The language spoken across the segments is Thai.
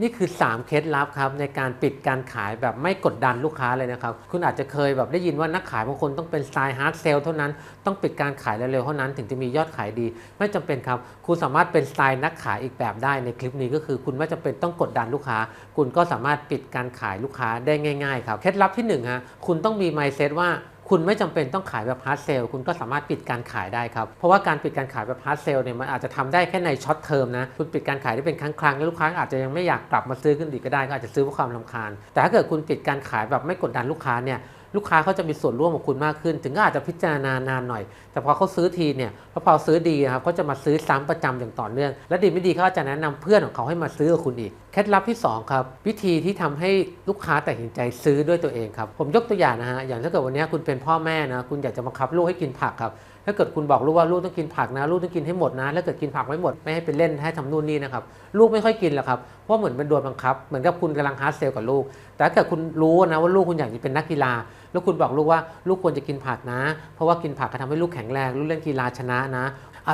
นี่คือ 3 เคล็ดลับครับในการปิดการขายแบบไม่กดดันลูกค้าเลยนะครับ คุณอาจจะเคยแบบได้ยินว่านักขายบางคนต้องเป็นสไตล์ฮาร์ดเซลเท่านั้น ต้องปิดการขายเร็วๆเท่านั้น ถึงจะมียอดขายดี ไม่จำเป็นครับ คุณสามารถเป็นสไตล์นักขายอีกแบบได้ในคลิปนี้ก็คือ คุณไม่จำเป็นต้องกดดันลูกค้า คุณก็สามารถปิดการขายลูกค้าได้ง่ายๆครับ เคล็ดลับที่หนึ่งฮะ คุณต้องมี mindset ว่า คุณไม่จำเป็นต้องขายแบบฮาร์ดเซลคุณก็สามารถปิดการขายได้ครับ เพราะว่าการปิดการขายแบบฮาร์ดเซลเนี่ยมันอาจจะทำได้แค่ในช็อตเทอมนะ คุณปิดการขายได้เป็นครั้งครั้งแล้วลูกค้าอาจจะยังไม่อยากกลับมาซื้อขึ้นอีกก็ได้ก็อาจจะซื้อเพราะความลำคาญ แต่ถ้าเกิดคุณปิดการขายแบบไม่กดดันลูกค้าเนี่ย ลูกค้าเขาจะมีส่วนร่วมกับคุณมากขึ้น ถึงก็อาจจะพิจารณานานหน่อย แต่พอเขาซื้อทีเนี่ยพอพอซื้อดีครับเขาจะมาซื้อซ้ำประจำอย่างต่อเนื่อง และดีไม่ดีเขาจะแนะนำเพื่อนของเขาให้มาซื้อกับคุณอีก เคล็ดลับที่สองครับ วิธีที่ทำให้ลูกค้าตัดสินใจซื้อด้วยตัวเองครับ ผมยกตัวอย่างนะฮะ อย่างถ้าเกิดวันนี้คุณเป็นพ่อแม่นะ คุณอยากจะบังคับลูกให้กินผักครับ ถ้าเกิดคุณบอกลูกว่าลูกต้องกินผักนะ ลูกต้องกินให้หมดนะแล้วเกิดกินผักไม่หมดไม่ให้ไปเล่นให้ทำนู่นนี่นะครับลูกไม่ค่อยกินหรอกครับเพราะเหมือนเป็นโดนบังคับ เหมือนกับคุณกำลังฮาร์ดเซลกับลูก แต่ถ้าเกิดคุณรู้นะว่าลูกคุณอยากจะเป็นนักกีฬา แล้วคุณบอกลูกว่าลูกควรจะกินผักนะ เพราะว่ากินผักจะทำให้ลูกแข็งแรงลูกเล่นกีฬาชนะนะ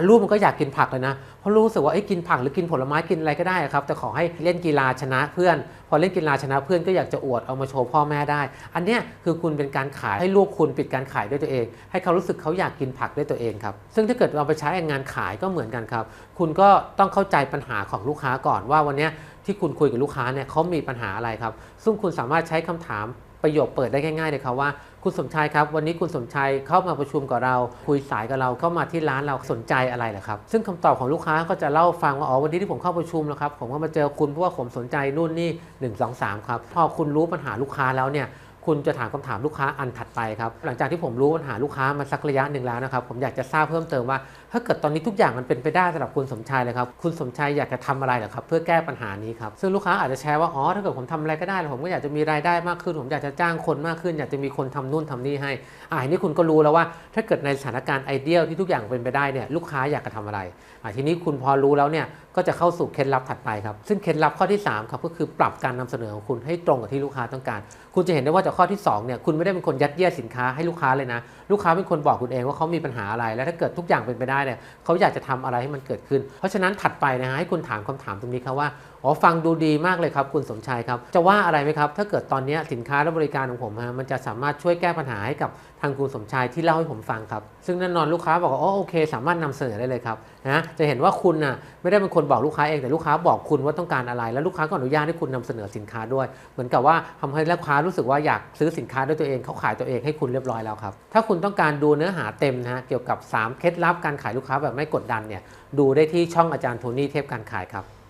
ลูกมันก็อยากกินผักเลยนะเพราะลูกรู้สึกว่าไอ้กินผักหรือกินผลไม้กินอะไรก็ได้ครับ แต่ขอให้เล่นกีฬาชนะเพื่อน พอเล่นกีฬาชนะเพื่อนก็อยากจะอวดเอามาโชว์พ่อแม่ได้ อันเนี้ยคือคุณเป็นการขายให้ลูกคุณปิดการขายด้วยตัวเอง ให้เขารู้สึกเขาอยากกินผักด้วยตัวเองครับซึ่งถ้าเกิดเราไปใช้ในงานขายก็เหมือนกันครับ คุณก็ต้องเข้าใจปัญหาของลูกค้าก่อนว่าวันนี้ที่คุณคุยกับลูกค้าเนี่ยเขามีปัญหาอะไรครับ ซึ่งคุณสามารถใช้คำถาม ประโยคเปิดได้ง่ายๆเลยครับว่าคุณสมชายครับ วันนี้คุณสมชายเข้ามาประชุมกับเรา คุยสายกับเราเข้ามาที่ร้านเราสนใจอะไรเหรอครับ ซึ่งคำตอบของลูกค้าก็จะเล่าฟังว่าอ๋อวันนี้ที่ผมเข้าประชุมแล้วครับผมก็มาเจอคุณเพราะว่าผมสนใจนู่นนี่1 2 3ครับพอคุณรู้ปัญหาลูกค้าแล้วเนี่ย คุณจะถามคำถามลูกค้าอันถัดไปครับ หลังจากที่ผมรู้ปัญหาลูกค้ามาสักระยะหนึ่งแล้วนะครับ ผมอยากจะทราบเพิ่มเติมว่า ถ้าเกิดตอนนี้ทุกอย่างมันเป็นไปได้สำหรับคุณสมชายเลยครับ คุณสมชายอยากจะทำอะไรเหรอครับ เพื่อแก้ปัญหานี้ครับ ซึ่งลูกค้าอาจจะแชร์ว่า อ๋อ ถ้าเกิดผมทำอะไรก็ได้ ผมก็อยากจะมีรายได้มากขึ้น ผมอยากจะจ้างคนมากขึ้น อยากจะมีคนทำนู่นทำนี่ให้ อ่าอันนี้คุณก็รู้แล้วว่า ถ้าเกิดในสถานการณ์ไอเดียลที่ทุกอย่างเป็นไปได้เนี่ย ลูกค้าอยากจะทำอะไรอ่าทีนี้คุณพอรู้แล้วเนี่ย ก็จะเข้าสู่เคล็ดลับถัดไปครับ ซึ่งเคล็ดลับข้อที่3ครับ ก็คือปรับการนำเสนอของคุณให้ตรงกับที่ลูกค้าต้องการ คุณจะเห็นได้ว่าจากข้อที่ 2เนี่ยคุณไม่ได้เป็นคนยัดเยียดสินค้าให้ลูกค้าเลยนะ ลูกค้าเป็นคนบอกคุณเองว่าเขามีปัญหาอะไร และถ้าเกิดทุกอย่างเป็นไปได้เนี่ยเขาอยากจะทำอะไรให้มันเกิดขึ้น เพราะฉะนั้นถัดไปนะฮะให้คุณถามคำถามตรงนี้ครับว่าอ๋อฟังดูดีมากเลยครับคุณสมชายครับ จะว่าอะไรไหมครับ ถ้าเกิดตอนนี้สินค้าและบริการของผมฮะมันจะสามารถช่วยแก้ปัญหาให้กับทางคุณสมชายที่เล่าให้ผมฟังครับ ซึ่งแน่นอนลูกค้าบอกว่าอ๋อโอเค สามารถนำเสนอได้เลยครับนะจะเห็นว่าคุณน่ะไม่ได้เป็นคนบอกลูกค้าเองแต่ลูกค้าบอกคุณว่าต้องการอะไร แล้วลูกค้าก็อนุญาตให้คุณนำเสนอสินค้าด้วย เหมือนกับว่าทำให้ลูกค้ารู้สึกว่าอยากซื้อสินค้าด้วยตัวเองเขาขายตัวเองให้คุณเรียบร้อยแล้วครับถ้าคุณต้องการดูเนื้อหาเต็มนะฮะเกี่ยวกับสามเคล็ดลับการขายลูกค้าแบบไม่กดดันเนี่ยดูได้ที่ช่องอาจารย์โทนี่เทพการขายครับ